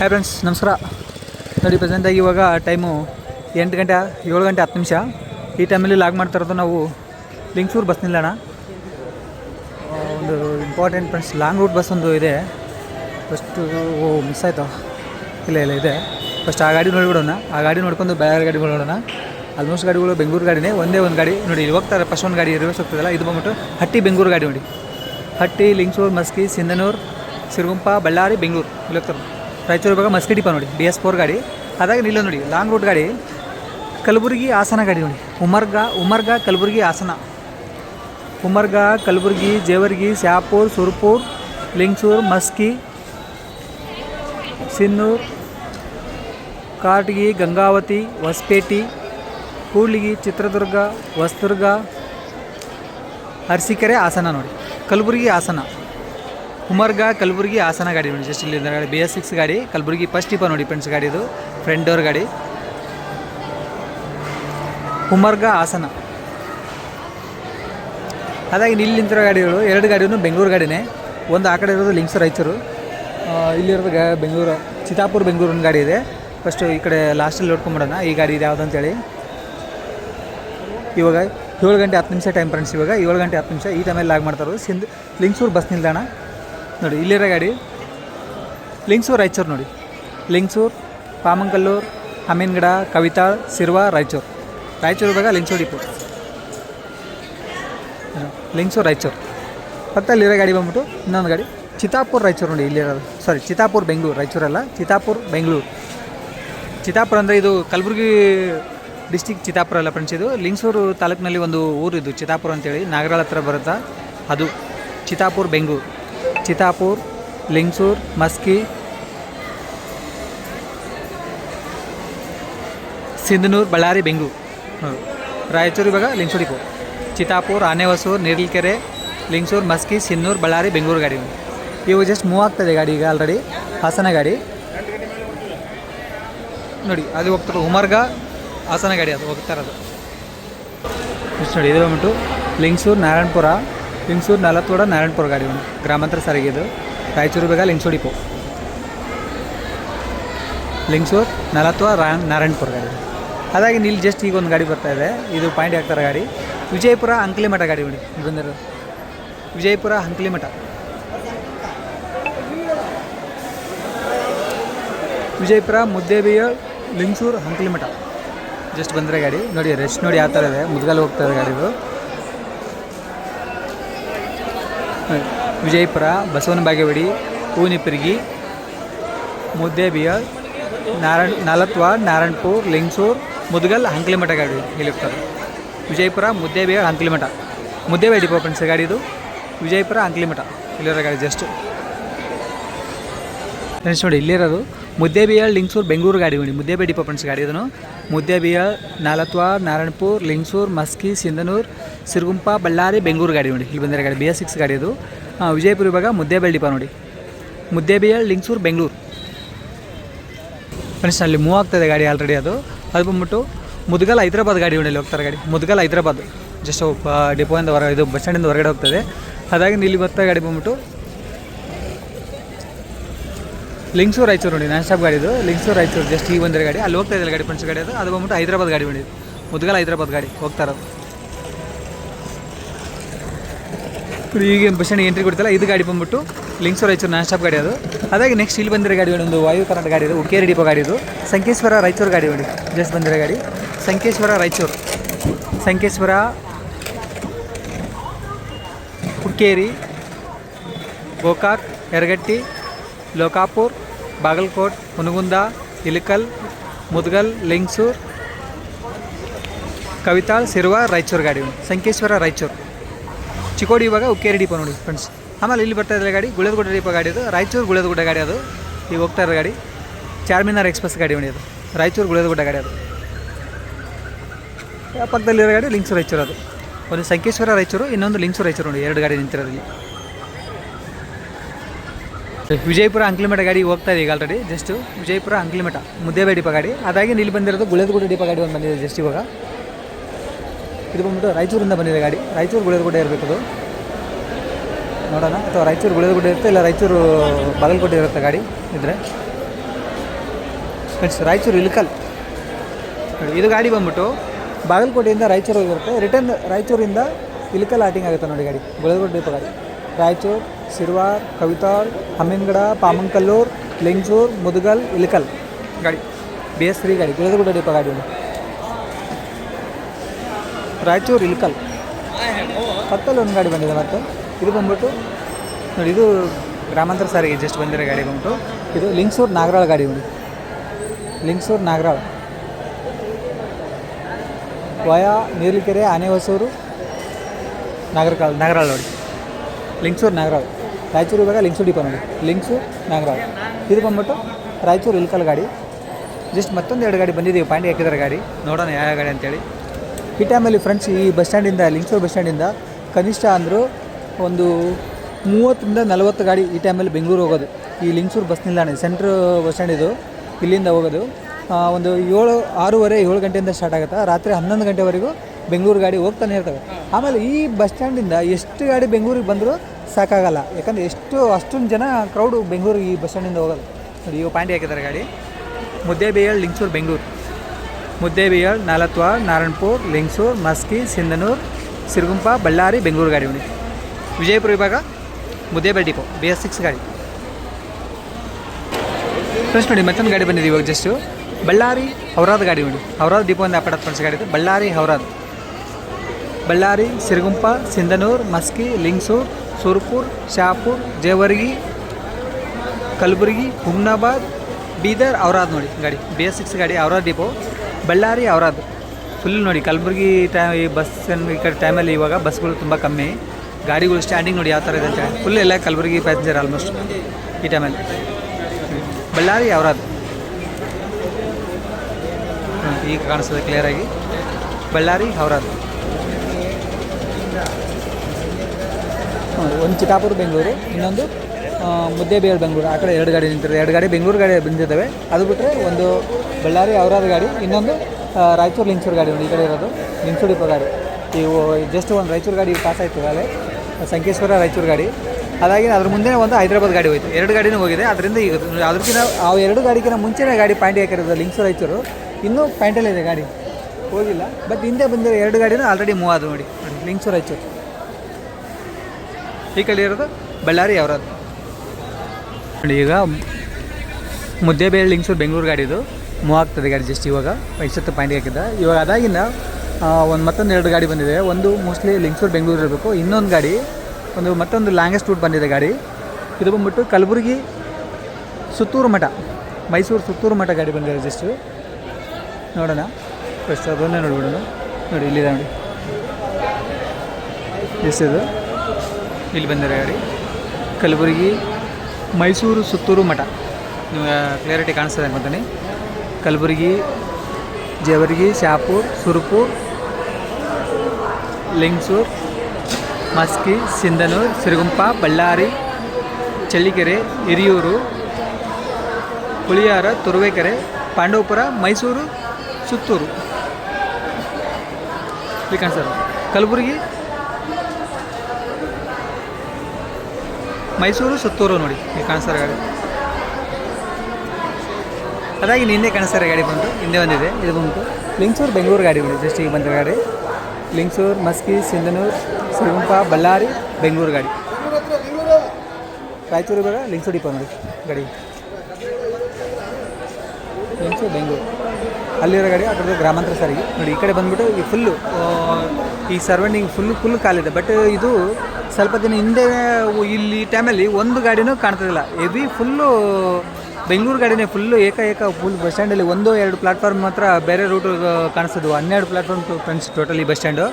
Hi friends ನಮಸ್ಕಾರ. ನೋಡಿ ಪ್ರೆಸೆಂಟಾಗಿ ಇವಾಗ ಟೈಮು ಎಂಟು ಗಂಟೆ, ಏಳು ಗಂಟೆ ಹತ್ತು ನಿಮಿಷ. ಈ ಟೈಮಲ್ಲಿ ಲಾಗ್ ಮಾಡ್ತಾ ಇರೋದು ನಾವು ಲಿಂಗ್ಸೂರು ಬಸ್ ನಿಲ್ದಾಣ. ಒಂದು important friends long route bus ಒಂದು ಇದೆ. ಫಸ್ಟು ಓ ಮಿಸ್ ಆಯಿತು. ಇಲ್ಲ ಇಲ್ಲ, ಇದೆ. ಫಸ್ಟ್ ಆ ಗಾಡಿ ನೋಡಿಬಿಡೋಣ. ಆ ಗಾಡಿ ನೋಡ್ಕೊಂಡು ಬೇರೆ ಗಾಡಿಗಳು ನೋಡೋಣ. ಆಲ್ಮೋಸ್ಟ್ ಗಾಡಿಗಳು ಬೆಂಗಳೂರು ಗಾಡಿನೇ, ಒಂದೇ ಒಂದು ಗಾಡಿ. ನೋಡಿ, ಇಲ್ಲಿ ಹೋಗ್ತಾರೆ ಫಸ್ಟ್ ಒಂದು ಗಾಡಿ ರಿವರ್ಸ್ ಹೋಗ್ತದಲ್ಲ, ಇದು ಬಂದ್ಬಿಟ್ಟು ಹಟ್ಟಿ ಬೆಂಗಳೂರು ಗಾಡಿ ನೋಡಿ. ಹಟ್ಟಿ ಲಿಂಗ್ಸೂರು ಮಸ್ಕಿ ಸಿಂಧನೂರು ಸಿರುಗುಂಪ ಬಳ್ಳಾರಿ ಬೆಂಗಳೂರು ಇಲ್ಲಿ ಹೋಗ್ತಾರೆ. ರಾಯಚೂರು ಇವಾಗ ಮಸ್ಕಿಡಿಪ ನೋಡಿ ಬಿ ಎಸ್ ಫೋರ್ ಗಾಡಿ. ಅದಾಗ ನಿಲ್ಲೋ ನೋಡಿ ಲಾಂಗ್ ರೂಟ್ ಗಾಡಿ. ಕಲಬುರಗಿ ಹಾಸನ ಗಾಡಿ ನೋಡಿ. ಉಮರ್ಗ ಉಮರ್ಗ ಕಲಬುರಗಿ ಹಾಸನ. ಉಮರ್ಗ, ಕಲಬುರಗಿ, ಜೇವರ್ಗಿ ಶಾಪುರ್ ಸುರ್ಪುರ್, ಲಿಂಗ್ಸೂರು, ಮಸ್ಕಿ, ಸಿನ್ನೂರು, ಕಾಟಗಿ, ಗಂಗಾವತಿ, ಹೊಸಪೇಟೆ, ಕೂಡ್ಲಿಗಿ, ಚಿತ್ರದುರ್ಗ, ಹೊಸದುರ್ಗ, ಅರಸೀಕೆರೆ ಹಾಸನ ನೋಡಿ. ಕಲಬುರಗಿ ಹಾಸನ. ಉಮರ್ಗ ಕಲಬುರಗಿ ಹಾಸನ ಗಾಡಿ ನೋಡಿ ಜಸ್ಟ್ ಇಲ್ಲಿ ಗಾಡಿ ಬಿ ಎಸ್ ಸಿಕ್ಸ್ ಗಾಡಿ, ಕಲಬುರಗಿ ಫಸ್ಟ್ ಟಿಪ ನೋಡಿ ಫ್ರೆಂಡ್ಸ್ ಗಾಡಿ ಇದು. ಫ್ರೆಂಡ್ ಡೋರ್ ಗಾಡಿ. ಕುಮಾರ್ಗ ಹಾಸನ. ಅದಾಗಿ ಇಲ್ಲಿ ನಿಂತಿರೋ ಗಾಡಿಗಳು ಎರಡು ಗಾಡಿಯೂ ಬೆಂಗಳೂರು ಗಾಡಿನೇ. ಒಂದು ಆ ಕಡೆ ಇರೋದು ಲಿಂಕ್ಸ್ ರಾಯಚೂರು ಇಲ್ಲಿರೋದು ಗಾ ಬೆಂಗಳೂರು ಚಿತಾಪುರ್ ಬೆಂಗಳೂರಿನ ಗಾಡಿ ಇದೆ. ಫಸ್ಟು ಈ ಕಡೆ ಲಾಸ್ಟಲ್ಲಿ ನೋಡ್ಕೊಂಬಿಡೋಣ. ಈ ಗಾಡಿ ಇದು ಯಾವುದು ಅಂತೇಳಿ. ಇವಾಗ ಏಳು ಗಂಟೆ ಹತ್ತು ನಿಮಿಷ ಟೈಮ್ ಫ್ರೆಂಡ್ಸ್ ಇವಾಗ. ಏಳು ಗಂಟೆ ಹತ್ತು ನಿಮಿಷ ಈ ಟೈಮಲ್ಲಿ ಲಾಗ್ ಮಾಡ್ತಾರೆ ಸಿಂಧ್ ಲಿಂಗ್ಸೂರು ಬಸ್ ನಿಲ್ದಾಣ. ನೋಡಿ, ಇಲ್ಲಿರ ಗಾಡಿ. ಲಿಂಗ್ಸೂರು, ರಾಯಚೂರು ನೋಡಿ. ಲಿಂಗ್ಸೂರು, ಪಾಮಂಕಲ್ಲೂರು, ಅಮೀನ್ಗಡ, ಕವಿತಾ, ಸಿರ್ವಾ, ರಾಯಚೂರು. ರಾಯಚೂರು ಇವಾಗ ಲಿಂಗ್ಸೂರು ಡಿಪೋ. ಲಿಂಗ್ಸೂರು, ರಾಯಚೂರು. ಪಕ್ಕದಲ್ಲಿರೋ ಗಾಡಿ ಬಂದ್ಬಿಟ್ಟು ಇನ್ನೊಂದು ಗಾಡಿ. ಚಿತಾಪುರ್ ರಾಯಚೂರು ನೋಡಿ ಇಲ್ಲಿರೋದು ಸಾರಿ ಚಿತಾಪುರ್ ಬೆಂಗಳೂರು ರಾಯಚೂರಲ್ಲ ಚಿತಾಪುರ್ ಬೆಂಗಳೂರು. ಚಿತ್ತಾಪುರ ಅಂದರೆ ಇದು ಕಲಬುರಗಿ ಡಿಸ್ಟಿಕ್ ಚಿತಾಪುರ ಅಲ್ಲ ಫ್ರೆಂಡ್ಸ್ ಇದು. ಲಿಂಗ್ಸೂರು ತಾಲೂಕಿನಲ್ಲಿ ಒಂದು ಊರು ಇದು ಚಿತಾಪುರ ಅಂತೇಳಿ. ನಾಗರಾಳ ಹತ್ರ ಬರುತ್ತಾ? ಅದು. ಚಿತಾಪುರ್ ಬೆಂಗಳೂರು. ಚಿತಾಪುರ್, ಲಿಂಗ್ಸೂರ್, ಮಸ್ಕಿ, ಸಿಂಧನೂರು, ಬಳ್ಳಾರಿ, ಬೆಂಗಳೂರು. ರಾಯಚೂರು ಇವಾಗ ಲಿಂಗ್ಸೂರಿ ಹೋಗಿ ಚಿತಾಪುರ್ ಆನೆಹೊಸೂರು ನೀರ್ಲಿಕೆರೆ, ಲಿಂಗಸೂರು, ಮಸ್ಕಿ ಸಿನ್ನೂರು ಬಳ್ಳಾರಿ, ಬೆಂಗಳೂರು ಗಾಡಿ ಇವು ಜಸ್ಟ್ ಮೂವ್ ಆಗ್ತದೆ ಗಾಡಿ ಈಗ ಆಲ್ರೆಡಿ ಹಾಸನ ಗಾಡಿ. ನೋಡಿ, ಅದು ಹೋಗ್ತಾರೆ ಉಮರ್ಗ, ಹಾಸನ ಗಾಡಿ ಅದು ಹೋಗ್ತಾರೆ ಅದು ನೋಡಿ, ಇದು ಬಂದ್ಬಿಟ್ಟು ಲಿಂಗ್ಸೂರು, ನಾರಾಯಣಪುರ ಲಿಂಗ್ಸೂರು ನಲತ್ತೋಡ ನಾರಾಯಣಪುರ ಗಾಡಿ ಒಂದು. ಗ್ರಾಮಾಂತರ ಸಾರಿಗೆ ಇದು. ರಾಯಚೂರು ಬೇಗ ಲಿಂಗ್ಸೂರು ಲಿಂಗ್ಸೂರು ನಲತ್ವ ರಾ ನಾರಾಯಣಪುರ ಗಾಡಿ ಅದಾಗಿ ಇಲ್ಲಿ ಜಸ್ಟ್ ಈಗ ಒಂದು ಗಾಡಿ ಬರ್ತಾ ಇದೆ. ಇದು ಪಾಯಿಂಟ್ ಆಗ್ತಾರೆ ಗಾಡಿ. ವಿಜಯಪುರ ಅಂಕಲಿಮಠ ಗಾಡಿ ನೋಡಿ. ಬಂದಿರೋದು. ವಿಜಯಪುರ ಅಂಕಲಿಮಠ ವಿಜಯಪುರ ಮುದ್ದೇಬಿಯ ಲಿಂಗಸೂರು ಹಂಕಲಿಮಠ ಜಸ್ಟ್ ಬಂದರೆ ಗಾಡಿ. ನೋಡಿ ರೆಸ್ಟ್ ನೋಡಿ ಯಾವ ಥರ ಇದೆ. ಮುದ್ಗಲ್ ಹೋಗ್ತಾ ಇದೆ ಗಾಡಿದು ನೋಡಿ, ವಿಜಯಪುರ ಬಸವನ ಬಾಗೇವಾಡಿ ಹೂನಿಪಿರ್ಗಿ ಮುದ್ದೇಬಿಯ, ನಾರಾಯಣ್, ನಾಲತ್ವ, ನಾರಾಯಣಪುರ್, ಲಿಂಗ್ಸೂರ್, ಮುದ್ಗಲ್ ಹಂಕಲಿಮಠ ಗಾಡಿ ಇಲ್ಲಿ ಹೋಗ್ತಾರೆ ವಿಜಯಪುರ, ಮುದ್ದೇಬಿಯ ಹಂಕಲಿಮಠ ಮುದ್ದೇಬೇಡಿ ಫ್ರೆಂಡ್ಸ್ ಗಾಡಿ ಇದು. ವಿಜಯಪುರ ಅಂಕಲಿಮಠ ಇಲ್ಲಿರೋ ಗಾಡಿ ಜಸ್ಟ್ ಫ್ರೆಂಡ್ಸ್ ನೋಡಿ, ಇಲ್ಲಿರೋದು ಮುದ್ದೇಬಿಯಾಳ್ ಲಿಂಗ್ಸೂರ್, ಬೆಂಗಳೂರು ಗಾಡಿ ನೋಡಿ. ಮುದ್ದೇಬೇಡಿ ಫ್ರೆಂಡ್ಸ್ ಗಾಡಿ ಇದನ್ನು. ಮುದ್ದೇಬಿಯ, ನಾಲತ್ವ, ನಾರಾಯಣಪುರ್, ಲಿಂಗ್ಸೂರ್, ಮಸ್ಕಿ, ಸಿಂಧನೂರು ಸಿರುಗುಂಪ, ಬಳ್ಳಾರಿ, ಬೆಂಗಳೂರು ಗಾಡಿ ನೋಡಿ. ಇಲ್ಲಿ ಬಂದಿರೋ ಗಾಡಿ ಬಿ ಎಸ್ ಸಿಕ್ಸ್ ಗಾಡಿ ಅದು. ವಿಜಯಪುರ ಇವಾಗ ಮುದ್ದೇಬಳ್ಳಿ ಡಿಪ ನೋಡಿ. ಮುದ್ದೇಬಿಯಾಳ್ ಲಿಂಗ್ಸೂರು, ಬೆಂಗಳೂರು. ಫ್ರೆಂಡ್ಸ್ ಅಲ್ಲಿ ಮೂವ್ ಆಗ್ತದೆ ಗಾಡಿ ಆಲ್ರೆಡಿ ಅದು. ಅದು ಬಂದ್ಬಿಟ್ಟು ಮುದ್ಗಲ್ ಹೈದ್ರಾಬಾದ್ ಗಾಡಿ ನೋಡಿ ಹೋಗ್ತಾರೆ ಗಾಡಿ. ಮುದ್ಗಲ್ ಹೈದ್ರಾಬಾದ್. ಜಸ್ಟ್ ಡಿಪೋಯಿಂದ ಹೊರ, ಇದು ಬಸ್ ಸ್ಟ್ಯಾಂಡಿಂದ ಹೊರಗಡೆ ಹೋಗ್ತದೆ ಅದಾಗಿ ಇಲ್ಲಿ ಬರ್ತಾ ಗಾಡಿ ಬಂದ್ಬಿಟ್ಟು ಲಿಂಗ್ಸೂರು, ರಾಯಚೂರು ನೋಡಿ. ನಾನ್ ಸ್ಟಾಪ್ ಗಾಡಿ ಇದು. ಲಿಂಗ್ಸೂರು, ರಾಯಚೂರು ಜಸ್ಟ್ ಈಗ ಬಂದಿರೋ ಗಾಡಿ. ಅಲ್ಲಿ ಹೋಗ್ತಾ ಇದ್ದಾರೆ ಗಾಡಿ ಫ್ರೆಂಡ್ಸ್ ಗಾಡಿ ಅದು. ಅದು ಬಂದ್ಬಿಟ್ಟು ಹೈದ್ರಾಬಾದ್ ಗಾಡಿ ನೋಡಿ. ಮುದ್ಗಲ್ ಹೈದ್ರಾಬಾದ್ ಗಾಡಿ, ಹೋಗ್ತಾ ಈಗ ಬಸ್ ಸ್ಟ್ಯಾಂಡ್ ಎಂಟ್ರಿ ಕೊಡ್ತಲ್ಲ, ಇದು ಗಾಡಿ ಬಂದ್ಬಿಟ್ಟು ಲಿಂಗ್ಸೂರು ರಾಯಚೂರು ನಾನ್ ಸ್ಟಾಪ್ ಗಾಡಿ ಅದು. ಅದಾಗಿ ನೆಕ್ಸ್ಟ್ ಇಲ್ಲಿ ಬಂದಿರೋ ಗಾಡಿ ಒಂದು ವಾಯು ಕರ್ನಾಟಕ ಗಾಡಿ ಇದು ಉಕ್ಕೇರಿ ಡಿಪೋ ಗಾಡಿ ಇದು. ಸಂಕೇಶ್ವರ ರಾಯಚೂರು ಗಾಡಿ ನೋಡಿ ಜಸ್ಟ್ ಬಂದಿರೋ ಗಾಡಿ. ಸಂಕೇಶ್ವರ ರಾಯಚೂರು. ಸಂಕೇಶ್ವರ ಹುಕ್ಕೇರಿ ಗೋಕಾಕ್, ಯರಗಟ್ಟಿ, ಲೋಕಾಪುರ್, ಬಾಗಲಕೋಟ್ ಹುನಗುಂದ ಇಲಕಲ್ ಮುದ್ಗಲ್, ಲಿಂಗ್ಸೂರ್, ಕವಿತಾಳ್, ಸಿರುವ, ರಾಯಚೂರು ಗಾಡಿ. ಸಂಕೇಶ್ವರ ರಾಯಚೂರು. ಚಿಕ್ಕೋಡಿ ಇವಾಗ ಉಕ್ಕೇರಿ ಡಿಪೋ ನೋಡಿ ಫ್ರೆಂಡ್ಸ್ ಆಮೇಲೆ ಇಲ್ಲಿ ಬರ್ತಾ ಇದ್ದಾರೆ ಗಾಡಿ, ಗುಳೇದಗುಡ್ಡ ಡಿಪೋ ಗಾಡಿ ಅದು. ರಾಯಚೂರು ಗುಳೇದಗುಡ್ಡ ಗಾಡಿ ಅದು. ಈಗ ಹೋಗ್ತಾ ಇರೋ ಗಾಡಿ. ಚಾರ್ಮಿನಾರ್ ಎಕ್ಸ್ಪ್ರೆಸ್ ಗಾಡಿ ನೋಡಿ ಅದು. ರಾಯಚೂರು ಗುಳದಗುಡ್ಡ ಗಾಡಿ ಅದು. ಪಕ್ಕದಲ್ಲಿರೋ ಗಾಡಿ ಲಿಂಕ್ಸ್ ರಾಯಚೂರು ಅದು. ಒಂದು ಸಂಕೇಶ್ವರ ರಾಯಚೂರು, ಇನ್ನೊಂದು ಲಿಂಕ್ಸ್ ರಾಯಚೂರು ನೋಡಿ, ಎರಡು ಗಾಡಿ ನಿಂತಿರೋದು ವಿಜಯಪುರ ಅಂಕ್ಲಿಮಠ ಗಾಡಿ ಹೋಗ್ತಾ ಇದೆ ಈಗ already just Vijayapura Ankalimath Muddebihal depot ಗಾಡಿ. ಅದಾಗಿ ಇಲ್ಲಿ ಬಂದಿರೋದು ಗುಳೇದಗುಡ್ಡ ಡಿಪ ಗಾಡಿ ಒಂದು ಬಂದಿದೆ ಜಸ್ಟ್ ಇವಾಗ. ಇದು ಬಂದ್ಬಿಟ್ಟು ರಾಯಚೂರಿಂದ ಬಂದಿದೆ ಗಾಡಿ. ರಾಯಚೂರು ಗುಳೇದಗುಡ್ಡೆ ಇರಬೇಕು ಅದು. ನೋಡೋಣ. ಅಥವಾ ರಾಯಚೂರು ಗುಳೇದಗುಡ್ಡೆ ಇರುತ್ತೆ, ಇಲ್ಲ ರಾಯಚೂರು ಬಾಗಲಕೋಟೆ ಇರುತ್ತೆ ಗಾಡಿ ಇದ್ದರೆ ಫ್ರೆಂಡ್ಸ್ ರಾಯಚೂರು ಇಲ್ಕಲ್ ಇದು ಗಾಡಿ ಬಂದ್ಬಿಟ್ಟು ಬಾಗಲಕೋಟೆಯಿಂದ ರಾಯಚೂರು ಹೋಗಿರುತ್ತೆ. ರಿಟರ್ನ್ ರಾಯಚೂರಿಂದ ಇಲ್ಕಲ್ ಆಟಿಂಗ್ ಆಗುತ್ತೆ ನೋಡಿ ಗಾಡಿ. ಗುಳೇದಗುಡ್ಡೆ ಡಿಪೋ ಗಾಡಿ. ರಾಯಚೂರು, ಸಿರ್ವಾರ್, ಕವಿತಾಳ್, ಹಮ್ಮಿನಗಡ, ಪಾಮಂಕಲ್ಲೂರು, ಲಿಂಗಸೂರ್, ಮುದುಗಲ್ ಇಲ್ಕಲ್ ಗಾಡಿ. ಬಿ ಎಸ್ ತ್ರೀ ಗಾಡಿ. ಗುಳೇದಗುಡ್ಡೆ ಡಿಪೋ ಗಾಡಿ. ರಾಯಚೂರು ಇಲ್ಕಲ್. ಪಕ್ಕದಲ್ಲಿ ಒಂದು ಗಾಡಿ ಬಂದಿದೆ ಮತ್ತೆ. ಇದು ಬಂದ್ಬಿಟ್ಟು, ನೋಡಿ, ಇದು ಗ್ರಾಮಾಂತರ ಸಾರಿಗೆ ಜಸ್ಟ್ ಬಂದಿರೋ ಗಾಡಿ ಬಂದ್ಬಿಟ್ಟು. ಇದು ಲಿಂಗ್ಸೂರು ನಾಗರಾಳ ಗಾಡಿ ಬಂದು ಲಿಂಗ್ಸೂರು ನಾಗರಾಳ. ವಯಾ ನೀರ್ಲಿಕೆರೆ ಆನೆ ಹೊಸೂರು ನಾಗರಕಾಳ, ನಾಗರಾಳ್ ನೋಡಿ. ಲಿಂಗ್ಸೂರು ನಾಗರಾಳ್. ರಾಯಚೂರು ಇವಾಗ ಲಿಂಗ್ಸೂರು ಡಿಪೋ ನೋಡಿ. ಲಿಂಗ್ಸೂರು ನಾಗರಾಳ್. ಇದು ಬಂದ್ಬಿಟ್ಟು ರಾಯಚೂರು ಇಲ್ಕಲ್ ಗಾಡಿ. ಜಸ್ಟ್ ಮತ್ತೊಂದು ಎರಡು ಗಾಡಿ ಬಂದಿದ್ದೀವಿ ಪಾಂಡಿ ಹಾಕಿದಾರೆ ಗಾಡಿ. ನೋಡೋಣ ಯಾವ ಗಾಡಿ ಅಂತೇಳಿ. ಈ ಟೈಮಲ್ಲಿ ಫ್ರೆಂಡ್ಸ್, ಈ ಬಸ್ ಸ್ಟ್ಯಾಂಡಿಂದ ಲಿಂಕ್ಸೂರು ಬಸ್ ಸ್ಟ್ಯಾಂಡಿಂದ ಕನಿಷ್ಠ ಅಂದರೂ ಒಂದು ಮೂವತ್ತರಿಂದ ನಲವತ್ತು ಗಾಡಿ ಈ ಟೈಮಲ್ಲಿ ಬೆಂಗಳೂರು ಹೋಗೋದು. ಈ ಲಿಂಗ್ಸೂರು ಬಸ್ ನಿಲ್ದಾಣ, ಸೆಂಟ್ರ್ ಬಸ್ ಸ್ಟ್ಯಾಂಡ್ ಇದು, ಇಲ್ಲಿಂದ ಹೋಗೋದು. ಒಂದು ಏಳು, ಆರೂವರೆ, ಏಳು ಗಂಟೆಯಿಂದ ಸ್ಟಾರ್ಟ್ ಆಗುತ್ತೆ. ರಾತ್ರಿ ಹನ್ನೊಂದು ಗಂಟೆವರೆಗೂ ಬೆಂಗಳೂರು ಗಾಡಿ ಹೋಗ್ತಾನೆ ಇರ್ತವೆ. ಆಮೇಲೆ ಈ ಬಸ್ ಸ್ಟ್ಯಾಂಡಿಂದ ಎಷ್ಟು ಗಾಡಿ ಬೆಂಗಳೂರಿಗೆ ಬಂದರೂ ಸಾಕಾಗಲ್ಲ. ಯಾಕಂದರೆ ಎಷ್ಟು, ಅಷ್ಟೊಂದು ಜನ ಕ್ರೌಡು ಬೆಂಗಳೂರಿಗೆ ಈ ಬಸ್ ಸ್ಟ್ಯಾಂಡಿಂದ ಹೋಗೋದು. ನೋಡಿ ಇವು ಪಾಂಡಿ ಹಾಕಿದ್ದಾರೆ ಗಾಡಿ. ಮುದ್ದೇಬೇಯಳ್ ಲಿಂಗ್ಸೂರು, ಬೆಂಗಳೂರು. ಮುದ್ದೇಬಿಯಳ್ ನಾಲತ್ವ ನಾರಾಯಣಪುರ್, ಲಿಂಗ್ಸೂರ್, ಮಸ್ಕಿ, ಸಿಂಧನೂರ್, ಸಿರುಗುಂಪ, ಬಳ್ಳಾರಿ, ಬೆಂಗಳೂರು ಗಾಡಿ ಉಂಟು. ವಿಜಯಪುರ ವಿಭಾಗ Muddebihal depot B S six ಗಾಡಿ. ಫ್ರೆಂಡ್ಸ್ ನೋಡಿ, ಮತ್ತೊಂದು ಗಾಡಿ ಬಂದಿದೆ ಇವಾಗ ಜಸ್ಟು ಬಳ್ಳಾರಿ, ಹೌರಾದ ಗಾಡಿ ಉಂಟು. ಹೌರಾದ ಡಿಪೋ ಒಂದು ಅಪಡತ್ ಫ್ರೆಂಡ್ಸ್ ಗಾಡಿ ಇದೆ ಬಳ್ಳಾರಿ, ಹೌರಾದ. ಬಳ್ಳಾರಿ, ಸಿರುಗುಂಪ, ಸಿಂಧನೂರ್, ಮಸ್ಕಿ, ಲಿಂಗ್ಸೂರ್, ಸುರ್ಪುರ್, ಶಾಪುರ್, ಜೇವರ್ಗಿ, ಕಲಬುರಗಿ, ಹುಮ್ನಾಬಾದ್, ಬೀದರ್ ಔರಾದ್ ನೋಡಿ ಗಾಡಿ. ಬಿ ಎಸ್ ಸಿಕ್ಸ್ ಗಾಡಿ ಔರಾದ್ ಡಿಪೋ. ಬಳ್ಳಾರಿ ಔರಾದ್ ಫುಲ್ ನೋಡಿ ಕಲಬುರಗಿ ಟೈಮ್ ಈ ಬಸ್ ಈ ಕಡೆ ಟೈಮಲ್ಲಿ ಇವಾಗ ಬಸ್ಗಳು ತುಂಬ ಕಮ್ಮಿ. ಗಾಡಿಗಳು ಸ್ಟ್ಯಾಂಡಿಂಗ್ ನೋಡಿ ಯಾವ ಥರ ಇದೆ ಅಂತ ಫುಲ್ ಎಲ್ಲ ಕಲಬುರಗಿ ಪ್ಯಾಸೆಂಜರ್ ಆಲ್ಮೋಸ್ಟ್ ಈ ಟೈಮಲ್ಲಿ ಬಳ್ಳಾರಿ ಹ್ಮ್, ಈಗ ಕಾಣಿಸ್ತದೆ ಕ್ಲಿಯರಾಗಿ ಬಳ್ಳಾರಿ ಔರಾದ್ ಒಂದು ಚಿತ್ತಾಪುರ ಬೆಂಗಳೂರು ಇನ್ನೊಂದು ಆ, ಮುದ್ದೇಬೇಳ್ ಬೆಂಗಳೂರು ಆ ಕಡೆ ಎರಡು ಗಾಡಿ ನಿಂತಿದೆ. ಎರಡು ಗಾಡಿ ಬೆಂಗಳೂರು ಗಾಡಿ ಬಂದಿದ್ದಾವೆ. ಅದು ಬಿಟ್ಟರೆ ಒಂದು ಬಳ್ಳಾರಿ ಅವರಾದ ಗಾಡಿ ಇನ್ನೊಂದು ರಾಯಚೂರು ಲಿಂಚೂರು ಗಾಡಿ ಒಂದು ಈ ಕಡೆ ಇರೋದು ಲಿಂಚೂರು ಡಿಪೋ ಗಾಡಿ. ಇವು ಜಸ್ಟ್ ಒಂದು ರಾಯಚೂರು ಗಾಡಿ ಪಾಸ್ ಆಯಿತು ಅದೇ ಸಂಕೇಶ್ವರ ರಾಯಚೂರು ಗಾಡಿ. ಅದಾಗಿ ಅದ್ರ ಮುಂದೆ ಒಂದು ಹೈದರಾಬಾದ್ ಗಾಡಿ ಹೋಯ್ತು. ಎರಡು ಗಾಡಿನೂ ಹೋಗಿದೆ. ಅದರಿಂದ ಈಗ ಅದಕ್ಕಿಂತ ಆ ಎರಡು ಗಾಡಿಗಿಂತ ಮುಂಚೆನೇ ಗಾಡಿ ಪಾಯಿಂಟ್ ಹಾಕಿರೋದು ಲಿಂಕ್ಸು ರಾಯಚೂರು. ಇನ್ನೂ ಪಾಯಿಂಟಲ್ಲಿದೆ ಗಾಡಿ. ಹೋಗಿಲ್ಲ. ಬಟ್ ಹಿಂದೆ ಬಂದಿರೋ ಎರಡು ಗಾಡಿನೂ ಆಲ್ರೆಡಿ ಮೂವ್ ಆದವು ನೋಡಿ. ಲಿಂಕ್ಸು ರಾಯಚೂರು. ಈ ಕಡೆ ಇರೋದು ಬಳ್ಳಾರಿ ಅವರದ್ದು. ಈಗ ಮುದ್ದೇಬೇಳೆ ಲಿಂಗ್ಸೂರು ಬೆಂಗಳೂರು ಗಾಡಿದು ಮೂವ್ ಆಗ್ತದೆ ಗಾಡಿ ಜಸ್ಟ್ ಇವಾಗ. ಇಷ್ಟೊತ್ತು ಪಾಯಿಂಟ್ ಹಾಕಿದ್ದ. ಇವಾಗ ಅದಾಗಿಂದ ಒಂದು ಮತ್ತೊಂದು ಎರಡು ಗಾಡಿ ಬಂದಿದೆ. ಒಂದು ಮೋಸ್ಟ್ಲಿ ಲಿಂಗ್ಸೂರು ಬೆಂಗಳೂರು ಇರಬೇಕು. ಇನ್ನೊಂದು ಗಾಡಿ, ಒಂದು ಮತ್ತೊಂದು ಲಾಂಗೆಸ್ಟ್ ರೂಟ್ ಬಂದಿದೆ ಗಾಡಿ. ಇದು ಬಂದ್ಬಿಟ್ಟು ಕಲಬುರಗಿ ಸುತ್ತೂರು ಮಠ. ಮೈಸೂರು ಸುತ್ತೂರು ಮಠ ಗಾಡಿ ಬಂದಿದೆ ಜಸ್ಟು ನೋಡೋಣ. ಫಸ್ಟ್ ಅದನ್ನೇ ನೋಡ್ಬಿಡೋಣ. ನೋಡಿ, ಇಲ್ಲಿದೆ ನೋಡಿ. ಎಷ್ಟಿದು ಇಲ್ಲಿ ಬಂದಿರೋ ಗಾಡಿ. ಕಲಬುರಗಿ ಮೈಸೂರು ಸುತ್ತೂರು ಮಠ. ನಿಮಗೆ ಕ್ಲಿಯರಿಟಿ ಕಾಣಿಸ್ತದೆ ಅನ್ಕೊತೀನಿ ಕಲಬುರಗಿ, ಜೇವರ್ಗಿ, ಶಾಪುರ್, ಸುರ್ಪುರ್, ಲಿಂಗ್ಸೂರ್, ಮಸ್ಕಿ, ಸಿಂಧನೂರು, ಸಿರುಗುಂಪ, ಬಳ್ಳಾರಿ, ಚಳ್ಳಿಕೆರೆ, ಹಿರಿಯೂರು, ಹುಳಿಯಾರ, ತುರುವೇಕೆರೆ, ಪಾಂಡವಪುರ, ಮೈಸೂರು, ಸುತ್ತೂರು. ಇಲ್ಲಿ ಕಾಣಿಸ್ತದೆ. ಕಲಬುರಗಿ ಮೈಸೂರು ಸುತ್ತೂರು ನೋಡಿ ಈ ಕಾಣಿಸ್ತಾರೆ ಗಾಡಿ. ಅದಾಗಿ ನಿನ್ನೆ ಕಾಣಿಸ್ತಾರೆ ಗಾಡಿ ಬಂತು, ಹಿಂದೆ ಬಂದಿದೆ, ಇದು ಬಂತು. ಲಿಂಗ್ಸೂರು ಬೆಂಗಳೂರು ಗಾಡಿ ಬಂದಿದೆ ಜಸ್ಟ್ ಈಗ ಬಂದ ಗಾಡಿ. ಲಿಂಗ್ಸೂರು, ಮಸ್ಕಿ, ಸಿಂಧನೂರು, ಸಿರುಗುಂಪ, ಬಳ್ಳಾರಿ, ಬೆಂಗಳೂರು ಗಾಡಿ. ರಾಯಚೂರು ಬೇಡ ಲಿಂಗ್ಸೂರು ಡಿಪೋ ನೋಡಿ ಗಾಡಿ. ಲಿಂಗ್ಸೂರು, ಬೆಂಗಳೂರು. ಅಲ್ಲಿರೋ ಗಾಡಿ ಕಡೆ ಗ್ರಾಮಾಂತರ ಸಾರಿಗೆ. ನೋಡಿ, ಈ ಕಡೆ ಬಂದ್ಬಿಟ್ಟು ಈ ಫುಲ್ಲು ಈ ಸರ್ವಂಡಿಂಗ್ ಫುಲ್ಲು ಫುಲ್ ಕಾಲಿದೆ. ಬಟ್ ಇದು ಸ್ವಲ್ಪ ದಿನ ಹಿಂದೆ ಇಲ್ಲಿ ಟೈಮಲ್ಲಿ ಒಂದು ಗಾಡಿನೂ ಕಾಣ್ತಿದ್ದಿಲ್ಲ. ಎಬಿ ಫುಲ್ಲು ಬೆಂಗಳೂರು ಗಾಡಿನೇ ಫುಲ್ಲು ಏಕ ಏಕ ಫುಲ್ ಬಸ್ ಸ್ಟ್ಯಾಂಡಲ್ಲಿ ಒಂದು ಎರಡು ಪ್ಲಾಟ್ಫಾರ್ಮ್ ಮಾತ್ರ ಬೇರೆ ರೂಟ್ ಕಾಣಿಸ್ತದ್ವು. ಹನ್ನೆರಡು platform friends totally bus stand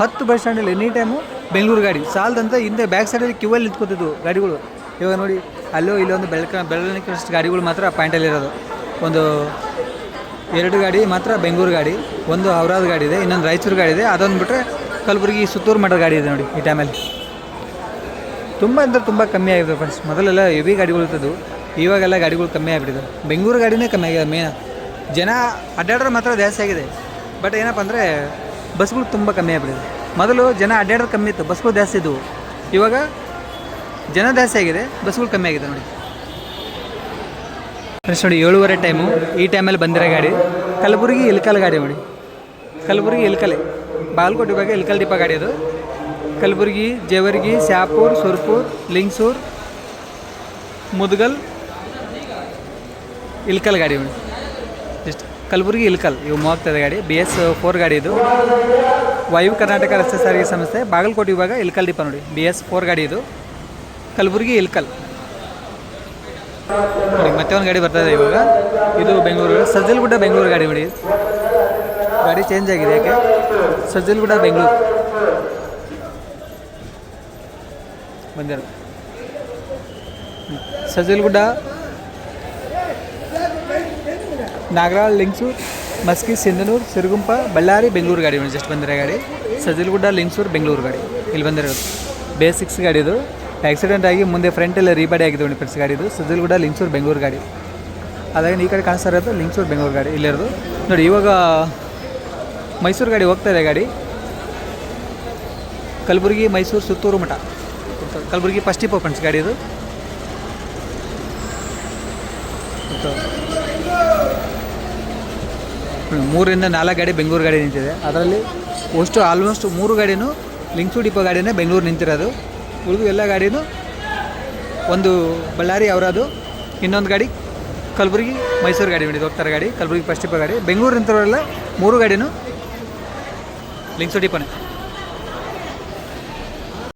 ಹತ್ತು ಬಸ್ ಸ್ಟ್ಯಾಂಡಲ್ಲಿ ಎನಿ ಟೈಮು ಬೆಂಗಳೂರು ಗಾಡಿ. ಸಾಲದಂತ ಹಿಂದೆ ಬ್ಯಾಕ್ ಸೈಡಲ್ಲಿ ಕ್ಯೂವಲ್ಲಿ ನಿಂತ್ಕೋತಿದ್ವು ಗಾಡಿಗಳು. ಇವಾಗ ನೋಡಿ, ಅಲ್ಲೋ ಇಲ್ಲೊಂದು ಬೆಳಕ ಬೆಳಕಷ್ಟು ಗಾಡಿಗಳು ಮಾತ್ರ ಪಾಯಿಂಟಲ್ಲಿರೋದು ಒಂದು ಎರಡು ಗಾಡಿ ಮಾತ್ರ ಬೆಂಗಳೂರು ಗಾಡಿ, ಒಂದು ಔರಾದ್ ಗಾಡಿ ಇದೆ, ಇನ್ನೊಂದು ರಾಯಚೂರು ಗಾಡಿ ಇದೆ. ಅದೊಂದು ಬಿಟ್ಟರೆ ಕಲಬುರಗಿ ಸುತ್ತೂರು ಮಠದ ಗಾಡಿ ಇದೆ ನೋಡಿ ಈ ಟೈಮಲ್ಲಿ ತುಂಬ ಅಂದರೆ ತುಂಬ ಕಮ್ಮಿ ಆಗಿದೆ ಫ್ರೆಂಡ್ಸ್ ಮೊದಲೆಲ್ಲ ಹೆವಿ ಗಾಡಿಗಳು ಇರ್ತದ್ದು ಇವಾಗೆಲ್ಲ ಗಾಡಿಗಳು ಕಮ್ಮಿ ಆಗಿಬಿಟ್ಟಿದೆ. ಬೆಂಗಳೂರು ಗಾಡಿನೇ ಕಮ್ಮಿ ಆಗಿದೆ ಮೇನ್ ಜನ ಅಡ್ಡಾಡೋರು ಮಾತ್ರ ಜಾಸ್ತಿ ಆಗಿದೆ. ಬಟ್ ಏನಪ್ಪ ಅಂದರೆ ಬಸ್ಗಳು ತುಂಬ ಕಮ್ಮಿ ಆಗಿಬಿಟ್ಟಿದೆ. ಮೊದಲು ಜನ ಅಡ್ಡಾಡೋದು ಕಮ್ಮಿ ಇತ್ತು ಬಸ್ಗಳು ಜಾಸ್ತಿ ಇದ್ದವು ಇವಾಗ ಜನ ಜಾಸ್ತಿ ಆಗಿದೆ ಬಸ್ಗಳು ಕಮ್ಮಿ ಆಗಿದೆ ನೋಡಿ. ಫ್ರೆಂಡ್ಸ್ ನೋಡಿ, ಏಳುವರೆ ಟೈಮು ಈ ಟೈಮಲ್ಲಿ ಬಂದಿರೋ ಗಾಡಿ. ಕಲಬುರಗಿ ಇಲ್ಕಲ್ ಗಾಡಿ ನೋಡಿ. ಕಲಬುರಗಿ ಇಲ್ಕಲೆ ಬಾಗಲಕೋಟೆ ಇವಾಗ ಇಲ್ಕಲ್ ಡಿಪ್ಪ ಗಾಡಿ ಅದು. ಕಲಬುರಗಿ, ಜೇವರ್ಗಿ, ಶ್ಯಾಪೂರ್, ಸುರ್ಪುರ್, ಲಿಂಗ್ಸೂರ್, ಮುದ್ಗಲ್, ಇಲ್ಕಲ್ ಗಾಡಿ ನೋಡಿ ಜಸ್ಟ್ ಕಲಬುರಗಿ, ಇಲ್ಕಲ್. ಇವು ಮೂವತ್ತೈದು ಗಾಡಿ. ಬಿ ಎಸ್ ಫೋರ್ ಗಾಡಿ ಇದು. ವಾಯು ಕರ್ನಾಟಕ ರಸ್ತೆ ಸಾರಿಗೆ ಸಂಸ್ಥೆ, ಬಾಗಲಕೋಟೆ ವಿಭಾಗ, ಇಲ್ಕಲ್ ದೀಪ ನೋಡಿ. ಬಿ ಎಸ್ ಫೋರ್ ಗಾಡಿ ಇದು. ಕಲಬುರಗಿ, ಇಲ್ಕಲ್. ನೋಡಿ ಮತ್ತೆ ಒಂದು ಗಾಡಿ ಬರ್ತದೆ ಇವಾಗ? ಇದು ಬೆಂಗಳೂರು. ಸಜ್ಜಲ್ಗುಡ್ಡ ಬೆಂಗಳೂರು ಗಾಡಿ ನೋಡಿ. ಗಾಡಿ ಚೇಂಜ್ ಆಗಿದೆ ಯಾಕೆ? ಸಜ್ಜಲ್ಗುಡ್ಡ ಬೆಂಗಳೂರು. ಬಂದಿರೋ ಸಜ್ಜಲ್ಗುಡ್ಡ, ನಾಗರಾಳ್, ಲಿಂಗ್ಸೂರ್, ಮಸ್ಕಿ, ಸಿಂಧನೂರು, ಸಿರುಗುಂಪ, ಬಳ್ಳಾರಿ, ಬೆಂಗಳೂರು ಗಾಡಿ ಜಸ್ಟ್ ಬಂದಿರೋ ಗಾಡಿ. ಸಜ್ಜಲ್ಗುಡ್ಡ, ಲಿಂಗ್ಸೂರ್, ಬೆಂಗಳೂರು ಗಾಡಿ. ಇಲ್ಲಿ ಬಂದಿರೋದು. ಬೇಸಿಕ್ಸ್ ಗಾಡಿ ಇದು ಆಕ್ಸಿಡೆಂಟ್ ಆಗಿ ಮುಂದೆ ಫ್ರಂಟೆಲ್ಲ ರೀಬಾಡಿ ಆಗಿದೆ ಒಂದು ಫ್ರೆಂಡ್ಸ್ ಗಾಡಿ ಇದು ಸಜ್ಜಲ್ಗುಡ್ಡ ಬೆಂಗಳೂರು ಗಾಡಿ. ಅದಾಗ ಈ ಕಡೆ ಕಾಣಿಸ್ತಾ ಇರೋದು ಲಿಂಗ್ಸೂರ್, ಬೆಂಗಳೂರು ಗಾಡಿ. ಇಲ್ಲಿರೋದು. ನೋಡಿ, ಇವಾಗ ಮೈಸೂರು ಗಾಡಿ ಹೋಗ್ತಾ ಇದೆ ಗಾಡಿ. ಕಲಬುರಗಿ, ಮೈಸೂರು, ಸುತ್ತೂರು ಮಠ. ಕಲಬುರಗಿ ಫಸ್ಟ್ ಟಿಪ್ ಫ್ರೆಂಡ್ಸ್ ಗಾಡಿ ಇದು. ಮೂರಿಂದ ನಾಲ್ಕು ಗಾಡಿ ಬೆಂಗಳೂರು ಗಾಡಿ ನಿಂತಿದೆ. ಅದರಲ್ಲಿ ಅಷ್ಟು ಆಲ್ಮೋಸ್ಟ್ ಮೂರು ಗಾಡಿನೂ ಲಿಂಕ್ಸು ಡಿಪೋ ಗಾಡಿನೇ ಬೆಂಗಳೂರು ನಿಂತಿರೋದು. ಉಳಿದು ಎಲ್ಲ ಗಾಡಿನೂ ಒಂದು ಬಳ್ಳಾರಿ ಅವರದು ಇನ್ನೊಂದು ಗಾಡಿ ಕಲಬುರಗಿ ಮೈಸೂರು ಗಾಡಿ ಬಿಡಿದು ಹೋಗ್ತಾರೆ ಗಾಡಿ, ಕಲಬುರಗಿ ಫಸ್ಟ್ ಡಿಪೋ ಗಾಡಿ. ಬೆಂಗಳೂರು ನಿಂತಿರೋರೆಲ್ಲ ಮೂರು ಗಾಡಿನೂ ಲಿಂಕ್ಸು ಡಿಪೋನೇ